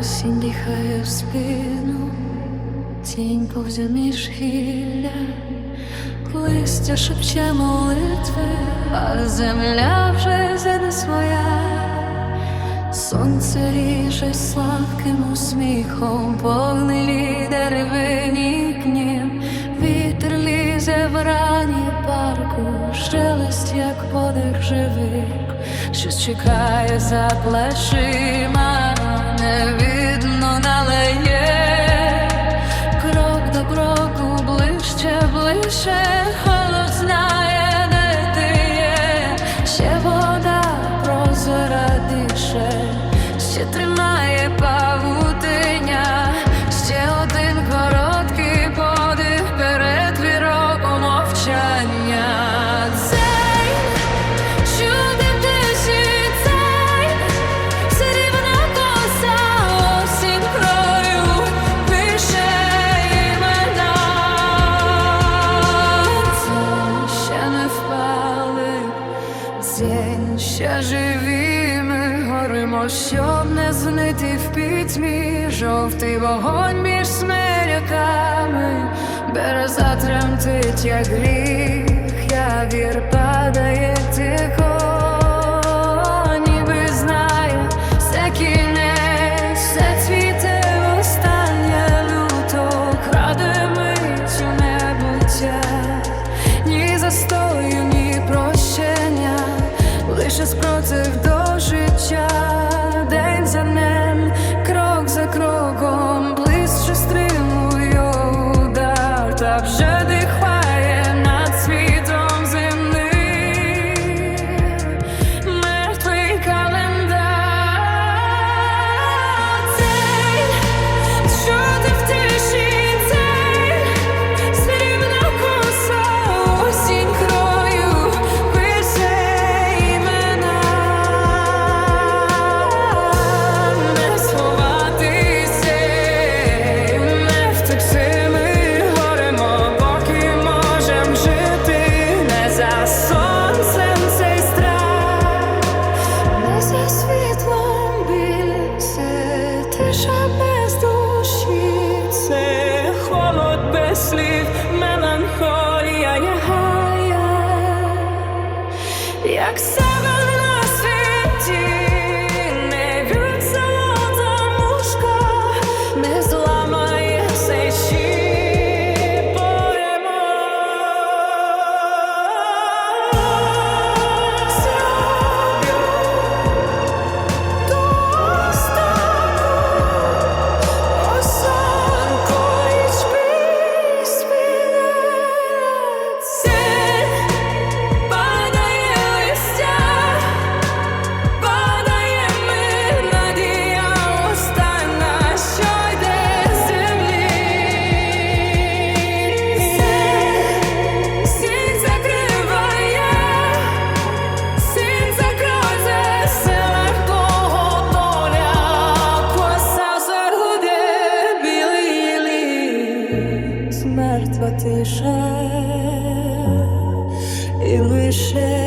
Осінь дихає в спину, тінь повзе між гілля, листя шепче молитви, а земля вже зиде своя, сонце ріже сладким усміхом, повний деревині кнім, вітер лізе в рані парку, шелест, як подих живих, Щось чекає за плечима. never ближче, ближче, холод знає, де ти є, ще вода прозора дише, ще тримає День. Ще живі, ми горимо, щоб не знити в пітьмі, жовтий вогонь між смиряками, береза тремтить, як гріх, я вір падає przez proces do życia. Слів, меланхолія я гая, як север тиша і лише